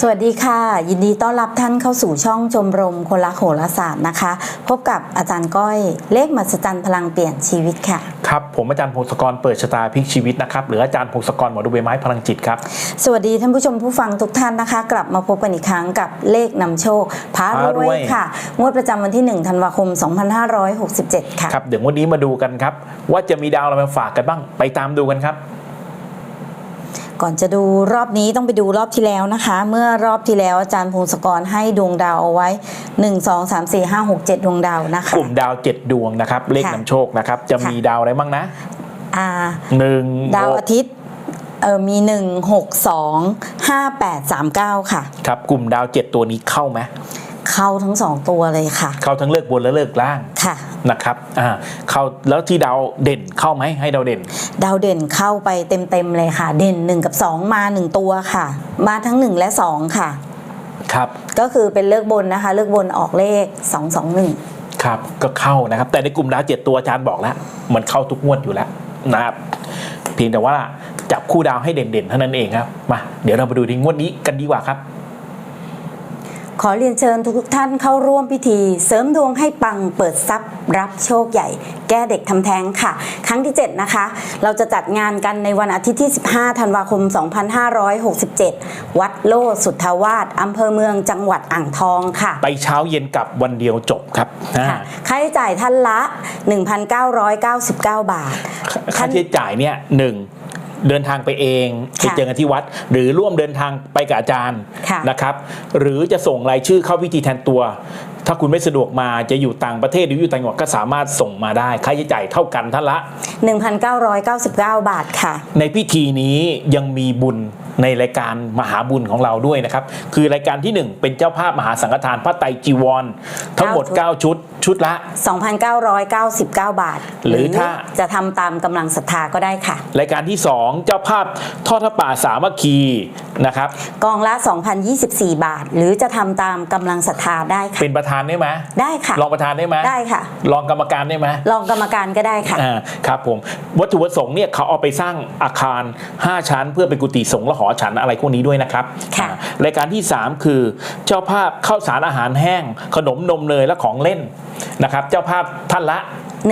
สวัสดีค่ะ ยินดีต้อนรับท่านเข้าสู่ช่องชมรมคนรักโหราศาสตร์นะคะ พบกับอาจารย์ก้อยเลขมหัศจรรย์พลังเปลี่ยนชีวิตค่ะ ครับ ผมอาจารย์พงศกรเปิดชะตาพลิกชีวิตนะครับ หรืออาจารย์พงศกรหมอดูใบไม้พลังจิตครับ สวัสดีท่านผู้ชมผู้ฟังทุกท่านนะคะ กลับมาพบกันอีกครั้งกับเลขนำโชคพารพารววยยค่ะ งวดประจำวันที่1ธันวาคม 2567 ค่ะ ครับ เดี๋ยววันนี้มาดูกันครับว่าจะมีดาวอะไรมาฝากกันบ้าง ไปตามดูกันครับ ก่อนจะดูรอบนี้ต้องไปดูรอบที่แล้วนะคะ เมื่อรอบที่แล้วอาจารย์พงศกรให้ดวงดาวเอาไว้ 1 2 3 4 5 6 7 ดวงดาวนะคะ กลุ่มดาวเจ็ดดวงนะครับ เลขค่ะนำโชคนะครับ จะมีดาวอะไรบ้างนะอ่าหนึ่งดาวหกอาทิตย์เออมี 1 6 2 5 8 3 9 ค่ะ ครับ กลุ่มดาวเจ็ดตัวนี้เข้าไหม เข้าทั้งสองตัวเลยค่ะ เข้าทั้งเลิกบนและเลิกล่างค่ะนะครับอ่าเข้าแล้วที่ดาวเด่นเข้าไหมให้ดาวเด่น ดาวเด่นเข้าไปเต็มๆเลยค่ะ เด่น 1 กับ 2 มา 1 ตัวค่ะ มาทั้ง 1 และ 2 ค่ะ ครับก็คือเป็นเลือกบนนะคะ เลือกบนออกเลข 2 2 1 ครับก็เข้านะครับ แต่ในกลุ่มดาวเจ็ดตัวอาจารย์บอกแล้ว มันเข้าทุกงวดอยู่แล้วนะครับเพียงแต่ว่าจับคู่ดาวให้เด่นๆเท่านั้นเองครับมาเดี๋ยวเรามาดูในงวดนี้กันดีกว่าครับ ขอเรียนเชิญทุกๆท่านเข้าร่วมพิธี เสริมดวงให้ปังเปิดทรัพย์ รับโชคใหญ่ แก้เด็กทำแท้งค่ะ ครั้งที่ 7 นะคะ เราจะจัดงานกันในวันอาทิตย์ที่ 15 ธันวาคม 2567 วัดโลสุทธาวาสอำเภอเมืองจังหวัดอ่างทองค่ะ ไปเช้าเย็นกลับวันเดียวจบครับอ่าค่ะค่าใช้จ่ายท่านละ 1,999 บาท ค่าใช้จ่ายเนี่ยหนึ่ง เดินทางไปเองไปค่ะเจอกันที่วัด หรือร่วมเดินทางไปกับอาจารย์ค่ะนะครับ หรือจะส่งรายชื่อเข้าพิธีแทนตัว ถ้าคุณไม่สะดวกมาจะอยู่ต่างประเทศหรืออยู่ต่างจังหวัดก็สามารถส่งมาได้ค่าใช้จ่ายเท่ากันท่านละ 1,999 บาทค่ะ ในพิธีนี้ยังมีบุญในรายการมหาบุญของเราด้วยนะครับ คือรายการที่หนึ่งเป็นเจ้าภาพมหาสังฆทานพระไตรจีวร ทั้งหมดเก้าชุด9ชุด ชุดละ 2,999 บาท หรือถ้า จะทำตามกำลังศรัทธาก็ได้ค่ะ รายการที่ 2 เจ้าภาพทอดพระป่าสามัคคีนะครับกองละ 2,024 บาท หรือจะทำตามกำลังศรัทธาได้ค่ะ เป็นประธานได้ไหมได้ค่ะรองประธานได้ไหมได้ค่ะรองกรรมการได้ไหมรองกรรมการก็ได้ค่ะอ่าครับผมวัตถุประสงค์เนี่ยเขาเอาไปสร้างอาคาร 5 ชั้น เพื่อเป็นกุฏิสงฆ์และหอฉันอะไรพวกนี้ด้วยนะครับค่ะอ่ารายการที่ 3 คือเจ้าภาพข้าวสารอาหารแห้ง ขนมนมเนยและของเล่นนะครับเจ้าภาพท่านละ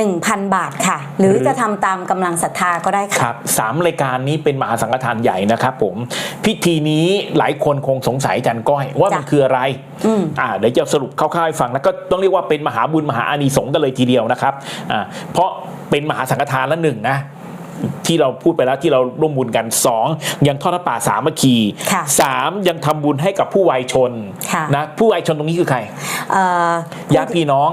1,000 บาทค่ะหรือหรือจะทำตามกำลังศรัทธาก็ได้คค่ะรับสามรายการนี้เป็นมหาสังฆทานใหญ่นะครับผม พิธีนี้หลายคนคงสงสัยอาจันก้อยว่ามันจ้ะคืออะไร อืม อ่าเดี๋ยวจะสรุปคร่าวๆให้ฟังแล้วก็ต้องเรียกว่าเป็นมหาบุญมหาอานิสงส์กันเลยทีเดียวนะครับอ่าเพราะเป็นมหาสังฆทานละหนึ่งนะ ที่เราพูดไปแล้วที่เราร่วมบุญกัน 2 ยังทอดพระป่าสามัคคีค่ะสามยังทำบุญให้กับผู้วัยชนค่ะ นะผู้วัยชนตรงนี้คือใครเอ่อญาติพี่น้อง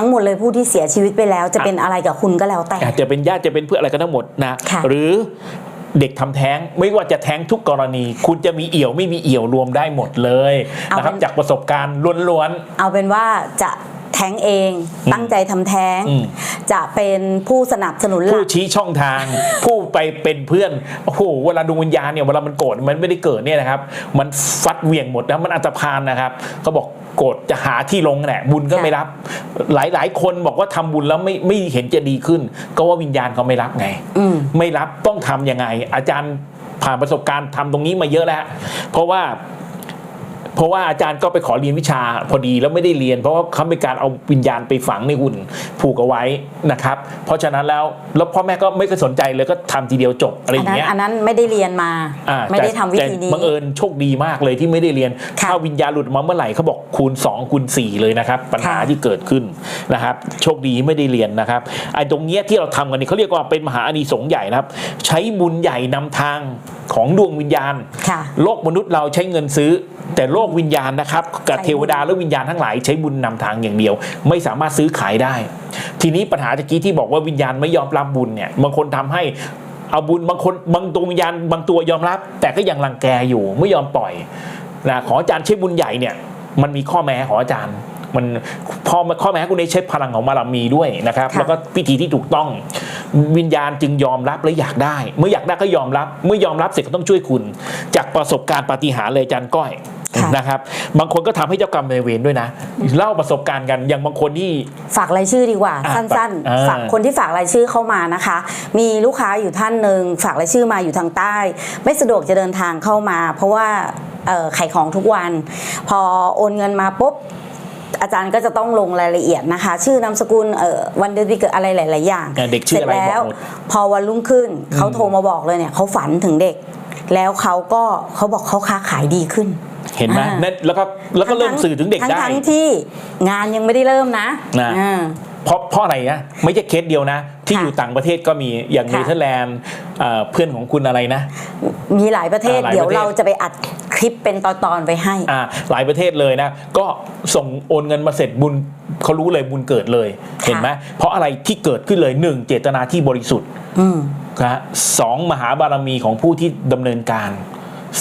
ทั้งหมดเลยผู้ที่เสียชีวิตไปแล้ว จะเป็นอะไรกับคุณก็แล้วแต่อาจจะเป็นญาติจะเป็นเพื่อนอะไรกันทั้งหมดนะค่ะหรือเด็กทำแท้งไม่ว่าจะแท้งทุกกรณี คุณจะมีเอี่ยวไม่มีเอี่ยวรวมได้หมดเลยนะครับจากประสบการณ์ล้วนเอาเป็นว่าจะแท้งเองอืมตั้งใจทำแท้งอืมจะเป็นผู้สนับสนุนๆหลัผู้กชี้ช่องทาง ผู้ไปเป็นเพื่อนโอ้โหเวลาดวงวิญญาณเนี่ยเวลามันโกรธมันไม่ได้เกิดเนี่ยนะครับ มันฟัดเหวี่ยงหมดนะมันอันตรพานนะครับเขาบอกโกรธจะหาที่ลงแหละบุญก็ค่ะไม่รับ หลายๆคนบอกว่าทำบุญแล้วไม่ไม่เห็นจะดีขึ้น ก็ว่าวิญญาณเขาไม่รับไงอืมไม่รับต้องทำยังไง อาจารย์ผ่านประสบการณ์ทำตรงนี้มาเยอะแล้ว เพราะว่า เพราะว่าอาจารย์ก็ไปขอเรียนวิชาพอดีแล้วไม่ได้เรียน เพราะว่าเขาเป็นการเอาวิญญาณไปฝังในหุ่นผูกเอาไว้นะครับ เพราะฉะนั้นแล้วแล้วพ่อแม่ก็ไม่เคยสนใจเลยก็ทำทีเดียวจบอะไรออันย่างนั้นเงี้ยอันนั้นไม่ได้เรียนมาอ่าไม่ได้ทำวิธีนี้แต่บังเอิญโชคดีมากเลยที่ไม่ได้เรียนค่ะถ้าวิญญาณหลุดมาเมื่อไหร่เขาบอกคูณ 2 คูณ 4 เลยนะครับ ปัญหาค่ะที่เกิดขึ้นนะครับ โชคดีไม่ได้เรียนนะครับไอ้ตรงเนี้ยที่เราทำกันนี่เขาเรียกว่าเป็นมหาอานิสงส์ใหญ่นะครับ ใช้บุญใหญ่นำทางของดวงวิญญาณค่ะโลกมนุษย์เราใช้เงินซื้อ แต่โลกวิญญาณนะครับกับใช้บุญเทวดาและวิญญาณทั้งหลายใช้บุญนำทางอย่างเดียว ไม่สามารถซื้อขายได้ ทีนี้ปัญหาตะกี้ที่บอกว่าวิญญาณไม่ยอมรับบุญเนี่ยบางคนทำให้เอาบุญบางคนบางตัววิญญาณบางตัวยอมรับ แต่ก็ยังรังแกอยู่ไม่ยอมปล่อยนะขออาจารย์ใช้บุญใหญ่เนี่ยมันมีข้อแม้ของอาจารย์มันพอข้อแม้คุณได้ใช้พลังของบารมีด้วยนะครับค่ะแล้วก็พิธีที่ถูกต้อง วิญญาณจึงยอมรับและอยากได้ เมื่ออยากได้ก็ยอมรับ เมื่อยอมรับเสร็จก็ต้องช่วยคุณ จากประสบการณ์ปาฏิหาริย์เลยอาจารย์ก้อยค่ะ นะครับบางคนก็ทำให้เจ้ากรรมนายเวรด้วยนะ เล่าประสบการณ์กันอย่างบางคนที่ฝากรายชื่อดีกว่าอะสั้นอ่าๆฝากคนที่ฝากรายชื่อเข้ามานะคะ มีลูกค้าอยู่ท่านหนึ่งฝากรายชื่อมาอยู่ทางใต้ ไม่สะดวกจะเดินทางเข้ามา เพราะว่าเอ่อขายของทุกวัน พอโอนเงินมาปุ๊บอาจารย์ก็จะต้องลงรายละเอียดนะคะ ชื่อนามสกุลเอ่อวันเดือนปีเกิดอะไรหลาย ๆ อย่างอ่าเด็กชื่ออะไรสร็จแล้วบอกหมดพอวันรุ่งขึ้นเขาโทรมาบอกเลยเนี่ยเขาฝันถึงเด็ก แล้วเขาก็เขาบอกเขาค้าขายดีขึ้น เห็นไหมอ่านั่นแล้วก็แล้วก็เริ่มสื่อถึงเด็กได้ทั้งๆที่งานยังไม่ได้เริ่มนะนะอ่าเพราะเพราะอะไรนะไม่ใช่เคสเดียวนะ ที่ค่ะอยู่ต่างประเทศก็มีอย่างค่ะเนเธอร์แลนด์เอ่อเพื่อนของคุณอะไรนะ มีหลายประเทศอ่าหลายเดี๋ยวประเทศเราจะไปอัดคลิปเป็นตอนๆไปให้อ่าหลายประเทศเลยนะ ก็ส่งโอนเงินมาเสร็จบุญเขารู้เลยบุญเกิดเลยค่ะเห็นไหมเพราะอะไรที่เกิดขึ้นเลยหนึ่งเจตนาที่บริสุทธิ์อืมนะฮะสองมหาบารมีของผู้ที่ดำเนินการ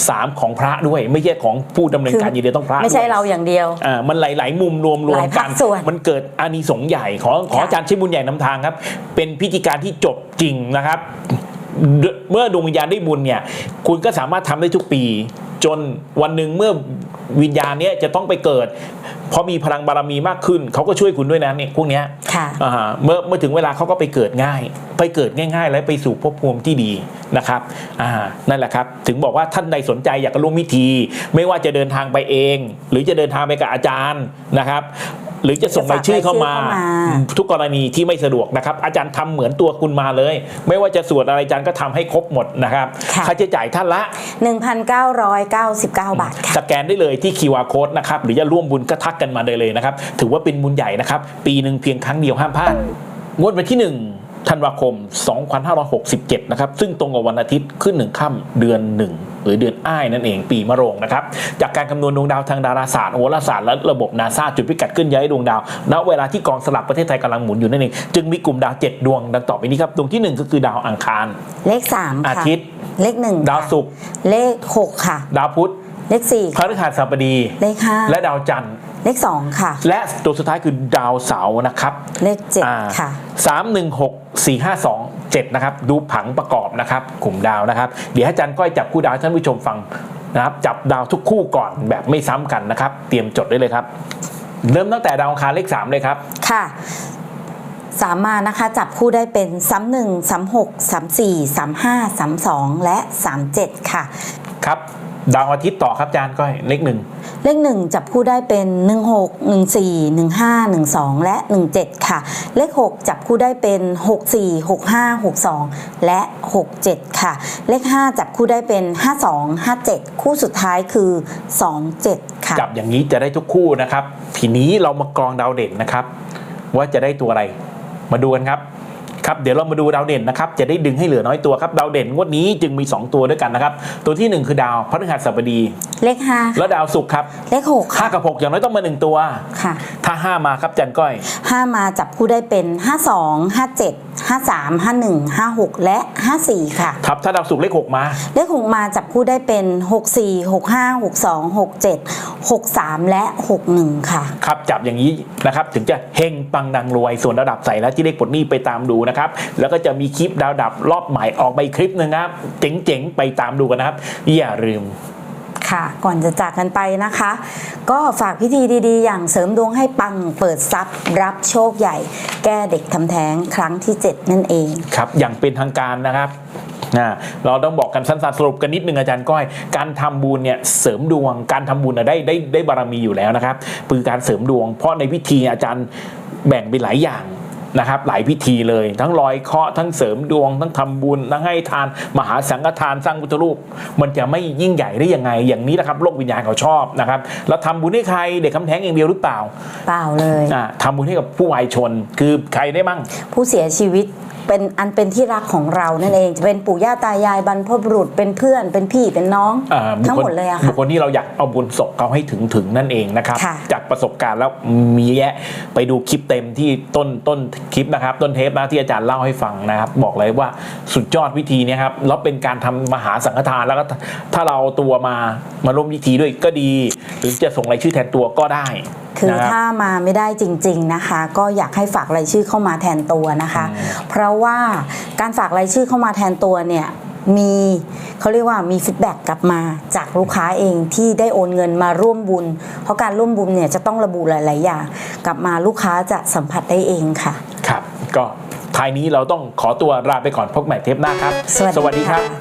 สามของพระด้วย ไม่ใช่ของผู้ดำเนินการอย่างเดียวต้องพระไม่ใช่ด้วยเราอย่างเดียว อ่ามันหลาย ๆ มุมรวมรวหมลายภากัคนส่วนมันเกิดอานิสงส์ใหญ่ขอขอค่ะอาจารย์ใช้บุญใหญ่นำทางครับ เป็นพิธีการที่จบจริงนะครับเดเมื่อดวงวิญญาณได้บุญเนี่ย คุณก็สามารถทำได้ทุกปี จนวันหนึ่งเมื่อ วิญญาณเนี้ยจะต้องไปเกิด เพราะมีพลังบารมีมากขึ้น เขาก็ช่วยคุณด้วยนะเนี่ยพวกเนี้ยค่ะอ่าเมื่อเมื่อถึงเวลาเขาก็ไปเกิดง่าย ไปเกิดง่าย ๆ และไปสู่ภพภูมิที่ดีนะครับอ่านั่นแหละครับ ถึงบอกว่าท่านใดสนใจอยากจะร่วมพิธี ไม่ว่าจะเดินทางไปเอง หรือจะเดินทางไปกับอาจารย์นะครับ หรือจะส่งรายชื่อเข้ามาจะฝากรายชื่อเข้ามา ทุกกรณีที่ไม่สะดวกนะครับ อาจารย์ทำเหมือนตัวคุณมาเลย ไม่ว่าจะสวดอะไรอาจารย์ก็ทำให้ครบหมดนะครับค่ะค่าใช้จ่ายท่านละ 1,999 บาทค่ะสแกนได้เลยที่ QR code นะครับหรือจะร่วมบุญก็ทักกันมาได้เลยนะครับ ถือว่าเป็นบุญใหญ่นะครับ ปีหนึ่งเพียงครั้งเดียวห้ามพลาดงวดวันที่ 1ธันวาคม 2567 นะครับ ซึ่งตรงกับวันอาทิตย์ขึ้นหนึ่งค่ำเดือน 1 หรือเดือนอ้ายนั่นเองปีมะโรงนะครับจากการคำนวณดวงดาวทางดาราศาสตร์โหราศาสตร์และระบบนาซาจุดพิกัดขึ้นย้ายดวงดาวณเวลาที่กองสลักประเทศไทยกำลังหมุนอยู่นั่นเองจึงมีกลุ่มดาว 7 ดวงดังต่อไปนี้ครับดวงที่ 1 ก็คือดาวอังคาร เลข3อาค่ะทิตย์ เลข1ดาวศุกร์เลข 6 ค่ะ ดาวพุธเลข4พฤหัสบดีเลข5และดาวจันทร์ เลข 2 ค่ะ และตัวสุดท้ายคือดาวเสาร์นะครับ เลขอ่า7ค่ะสามหนึ่งหกสี่ห้าสองเจ็ดนะครับ ดูผังประกอบนะครับกลุ่มดาวนะครับ เดี๋ยวให้อาจารย์ก้อยจับคู่ดาวให้ท่านผู้ชมฟังนะครับ จับดาวทุกคู่ก่อนแบบไม่ซ้ำกันนะครับ เตรียมจดได้เลยครับ เริ่มตั้งแต่ดาวอังคารเลขสามเลยครับ ค่ะสามมานะคะจับคู่ได้เป็น31 36 34 35 32และ37ค่ะ ครับ ดาวอาทิตย์ต่อครับอาจารย์ก้อยเลขหนึ่ง เลข 1 จับคู่ได้เป็น 16 14 15 12 และ 17 ค่ะ เลข 6 จับคู่ได้เป็น 64 65 62 และ 67 ค่ะ เลข 5 จับคู่ได้เป็น 52 57 คู่สุดท้ายคือ 27 ค่ะ จับอย่างนี้จะได้ทุกคู่นะครับ ทีนี้เรามากรองดาวเด่นนะครับ ว่าจะได้ตัวอะไรมาดูกันครับ ครับเดี๋ยวเรามาดูดาวเด่นนะครับจะได้ดึงให้เหลือน้อยตัวครับดาวเด่นงวดนี้จึงมี 2 ตัวด้วยกันนะครับตัวทีหนึ่1 คือดาวพฤหัสบดีเลข5แล้วดาวศุกร์ครับเลข6ค่ะ5กับ6อย่างน้อยต้องมา 1 ตัวค่ะ ถ้า 5 มาครับจันก้อย5มาจับคู่ได้เป็น52 57 53 51 56 และ 54 ค่ะทับ ถ้าดาวศุกร์เลข 6 มา เลขหกมาจับคู่ได้เป็น 64 65 62 67 63 และ 61 ค่ะ ครับ จับอย่างนี้นะครับ ถึงจะเฮงปังดังรวย ส่วนระดับใส่แล้วที่เลขปลดหนี้ไปตามดูนะครับ แล้วก็จะมีคลิปดาวดับรอบใหม่ออกไปคลิปหนึงนะครับ เจ๋งๆ ไปตามดูกันนะครับ อย่าลืม ค่ะ ก่อนจะจากกันไปนะคะ ก็ฝากพิธีดีๆ อย่างเสริมดวงให้ปังเปิดทรัพย์ รับโชคใหญ่ แก้เด็กทำแท้งครั้งที่ 7 นั่นเองครับ อย่างเป็นทางการนะครับนะเราต้องบอกกันสั้นๆสรุปกันนิดนึงอาจารย์ก้อย การทำบุญเนี่ยเสริมดวง การทำบุญน่ะได้ได้ได้บารมีอยู่แล้วนะครับคือการเสริมดวง เพราะในพิธีอาจารย์แบ่งเป็นหลายอย่าง นะครับหลายพิธีเลย ทั้งลอยเคราะห์ทั้งเสริมดวง ทั้งทำบุญทั้งให้ทาน มหาสังฆทานสร้างพุทธรูป มันจะไม่ยิ่งใหญ่ได้ยังไง อย่างนี้นะครับโลกวิญญาณเขาชอบนะครับแล้วทำบุญให้ใครเด็กคำแท้งอย่างเดียวหรือเปล่า เปล่าเลยอ่าทำบุญให้กับผู้วายชน คือใครได้มั่งผู้เสียชีวิต เป็นอันเป็นที่รักของเรานั่นเองจะเป็นปู่ย่าตายายบรรพบุรุษเป็นเพื่อนเป็นพี่เป็นน้องอ่าบุคทั้งคหมดเลยอะค่ะบุคคลที่เราอยากเอาบุญศพเขาให้ถึงถึงนั่นเองนะครับค่ะจากประสบการณ์แล้วมีแยะไปดูคลิปเต็มที่ต้นต้นคลิปนะครับ ต้นเทปนะที่อาจารย์เล่าให้ฟังนะครับ บอกเลยว่าสุดยอดวิธีเนี้ครับแล้วเป็นการทำมหาสังฆทานแล้วก็ถ้าเราเอาตัวมามาร่วมพิธีด้วยก็ดี หรือจะส่งรายชื่อแทนตัวก็ได้ คือนะครับถ้ามาไม่ได้จริง ๆนะคะ ก็อยากให้ฝากรายชื่อเข้ามาแทนตัวนะคะอืมเพราะว่าการฝากรายชื่อเข้ามาแทนตัวเนี่ยมีเขาเรียกว่ามีฟีดแบ็กกลับมาจากลูกค้าเองที่ได้โอนเงินมาร่วมบุญ เพราะการร่วมบุญเนี่ยจะต้องระบุหลาย ๆ อย่าง กลับมาลูกค้าจะสัมผัสได้เองค่ะ ครับ ก็ท้ายนี้เราต้องขอตัวลาไปก่อนพบใหม่เทปหน้าครับ สวัสดีสวัสดีครับค่ะ